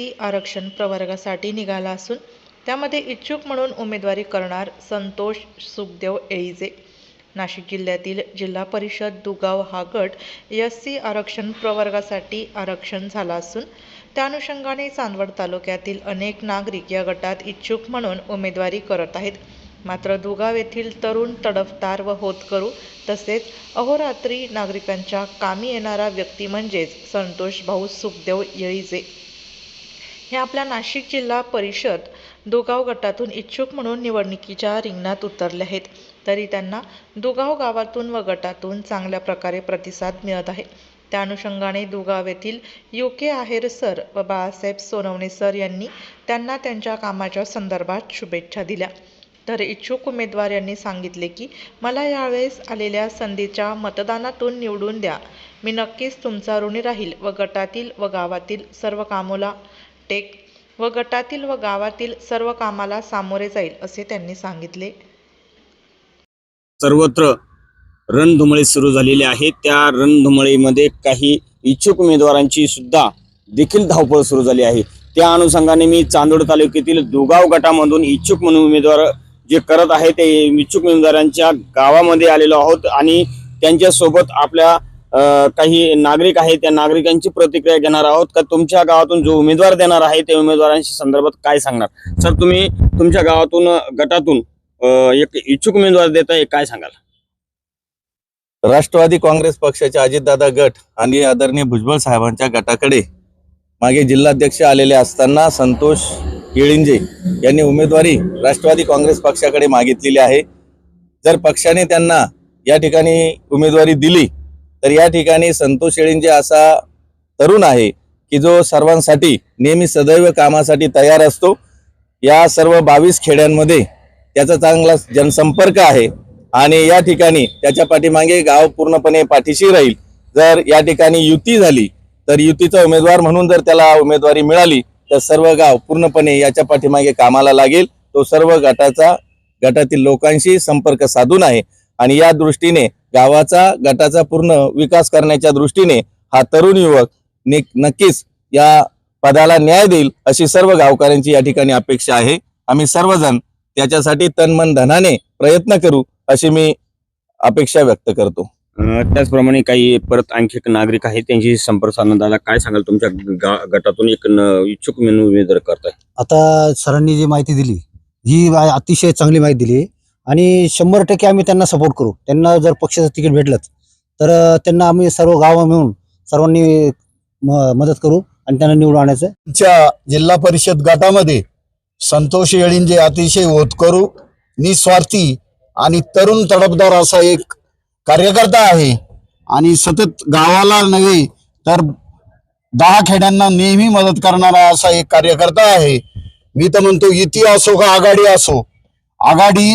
C आरक्षण प्रवर्गासाठी निघाला असून त्यामध्ये इच्छुक म्हणून उमेदवारी करणार संतोष सुखदेव एळीजे. नाशिक जिल्ह्यातील जिल्हा परिषद दुगाव हा गट एस सी आरक्षण प्रवर्गासाठी आरक्षण झाला असून त्या अनुषंगाने चांदवड तालुक्यातील अनेक नागरिक या गटात इच्छुक म्हणून उमेदवारी करत आहेत. मात्र दुगाव येथील तरुण तडफदार व होतकरू तसेच अहोरात्री नागरिकांच्या कामी येणारा व्यक्ती म्हणजेच संतोष भाऊ सुखदेव येळीजे हे आपल्या नाशिक जिल्हा परिषद दुगाव गटातून इच्छुक म्हणून निवडणुकीच्या रिंगणात उतरले आहेत. तरी त्यांना दुगाव गावातून व गटातून चांगल्या प्रकारे प्रतिसाद मिळत आहे. त्या अनुषंगाने दुगाव येथील यू के आहेर सर व बाळासाहेब सोनवणे सर यांनी त्यांना त्यांच्या कामाच्या संदर्भात शुभेच्छा दिल्या. तर इच्छुक उमेदवार यांनी सांगितले की मला यावेळेस आलेल्या संधीच्या मतदानातून निवडून द्या. मी नक्कीच तुमचा ऋणी राहील व गटातील व गावातील सर्व कामोला टेक व गटातील व गावातील सर्व कामाला सामोरे जाईल असे त्यांनी सांगितले. सर्वत्र रणधुमळे सुरू झालेले आहे त्या रणधुमळीमध्ये काही इच्छुक उमेदवारांची सुद्धा देखील धावपळ सुरू झाली आहे. त्या अनुषंगाने मी चांदोड तालुक्यातील दुगाव गटामधून इच्छुक म्हणून उमेदवार जे करत आहे ते इच्छुक उमेदवारांच्या गावामध्ये आलेलो आहोत आणि त्यांच्यासोबत आपल्या काही नागरिक आहेत त्या नागरिकांची प्रतिक्रिया घेणार आहोत का तुमच्या गावातून जो उमेदवार देणार आहे त्या उमेदवारांशी संदर्भात काय सांगणार? सर तुम्ही तुमच्या गावातून गटातून एक इच्छुक उमेदवार देत आहे काय सांगाल? राष्ट्रवादी काँग्रेस पक्षाचे अजितदादा गट आणि आदरणीय भुजबळ साहेबांच्या गटाकडे मागे जिल्हाध्यक्ष आलेले असताना संतोष केळिंजे यांनी उमेदवारी राष्ट्रवादी काँग्रेस पक्षाकडे मागितलेली आहे. जर पक्षाने त्यांना या ठिकाणी उमेदवारी दिली तर या ठिकाणी संतोष केळिंजे असा तरुण आहे की जो सर्वांसाठी नेहमी सदैव कामासाठी तयार असतो. या सर्व बावीस खेड्यांमध्ये त्याचा चांगला जनसंपर्क आहे आणि या ठिकाणी त्याच्या पाठीमागे गाव पूर्णपणे पाठीशी राहील. जर या ठिकाणी युती झाली तर युतीचा उमेदवार म्हणून जर त्याला उमेदवारी मिळाली तर सर्व गाव पूर्णपणे याच्या पाठीमागे कामाला लागेल. तो सर्व गटाचा गटातील लोकांशी संपर्क साधून आहे. आणि या दृष्टीने गावाचा गटाचा पूर्ण विकास करण्याच्या दृष्टीने हा तरुण युवक नक्कीच या पदाला न्याय देईल अशी सर्व गावकऱ्यांची या ठिकाणी अपेक्षा आहे. आम्ही सर्वजण त्याच्यासाठी तन मन धनाने प्रयत्न करू अशी मी अपेक्षा व्यक्त करतो. त्याचप्रमाणे काही परत आणखी एक नागरिक आहेत त्यांची संपर्क दादा काय सांगाल तुमच्या गटातून एक न- इच्छुक म्हणून उमेदवार करताय? आता सरांनी जी माहिती दिली ही अतिशय चांगली माहिती दिली. आणि शंभर टक्के आम्ही त्यांना सपोर्ट करू. त्यांना जर पक्षाचं तिकीट भेटलंच तर त्यांना आम्ही सर्व गाव मिळून सर्वांनी म- मदत करू आणि त्यांना निवडून आणायचं. च्या जिल्हा परिषद गटामध्ये संतोष येळींजे अतिशय होतकरू निस्वार्थी आणि तरुण तडफदार असा एक कार्यकर्ता आहे. आणि सतत गावाला नव्हे तर दहा खेड्यांना नेहमी मदत करणारा असा एक कार्यकर्ता आहे. मी तर म्हणतो युती असो हो का आघाडी असो? आघाडी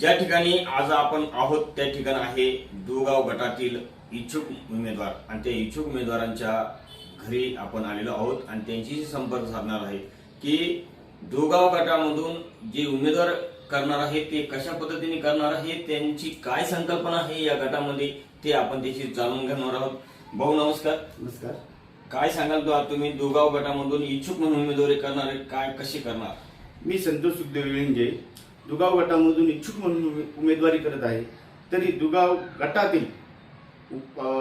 ज्या ठिकाणी आज आपण आहोत त्या ठिकाण आहे दुगाव गटातील इच्छुक उमेदवार. आणि त्या इच्छुक उमेदवारांच्या घरी आपण आलेलो आहोत आणि त्यांच्याशी संपर्क साधणार आहे की दुगाव गटामधून जे उमेदवार करणार आहे ते कशा पद्धतीने करणार आहे त्यांची काय संकल्पना आहे या गटामध्ये ते आपण त्याची जाणून घेणार आहोत. भाऊ नमस्कार. नमस्कार. काय सांगाल तो तुम्ही? दुगाव गटामधून इच्छुक म्हणून उमेदवारी करणार आहे काय कशी करणार? मी संतोष सुखदेव विंजे. दुगाव गटामधून इच्छुक म्हणून उमे- उमेदवारी करत आहे. तरी दुगाव गटातील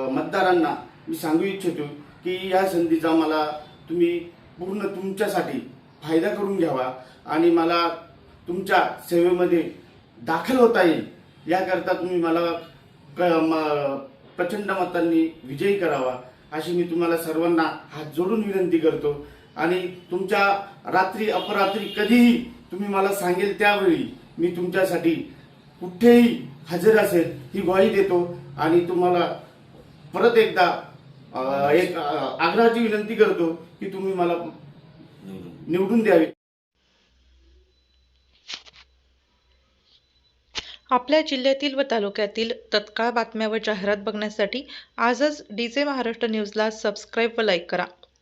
मतदारांना मी सांगू इच्छितो की या संधीचा मला तुम्ही पूर्ण तुमच्यासाठी फायदा करून घ्यावा आणि मला तुमच्या सेवेमध्ये दाखल होता येईल. याकरता तुम्ही मला क- प्रचंड मतांनी विजयी करावा अशी मी तुम्हाला सर्वांना हात जोडून विनंती करतो. आणि तुमच्या रात्री अपरात्री कधीही तुम्ही मला सांगेल त्यावेळी मी तुमच्यासाठी कुठेही हजर असेल ही ग्वाही देतो आणि तुम्हाला परत एकदा एक आग्रहाची विनंती करतो की तुम्ही मला निवडून द्यावे. आपल्या जिल्ह्यातील व तालुक्यातील तत्काळ बातम्या व जाहिरात बघण्यासाठी आजच डी जे महाराष्ट्र न्यूजला सबस्क्राईब व लाईक करा.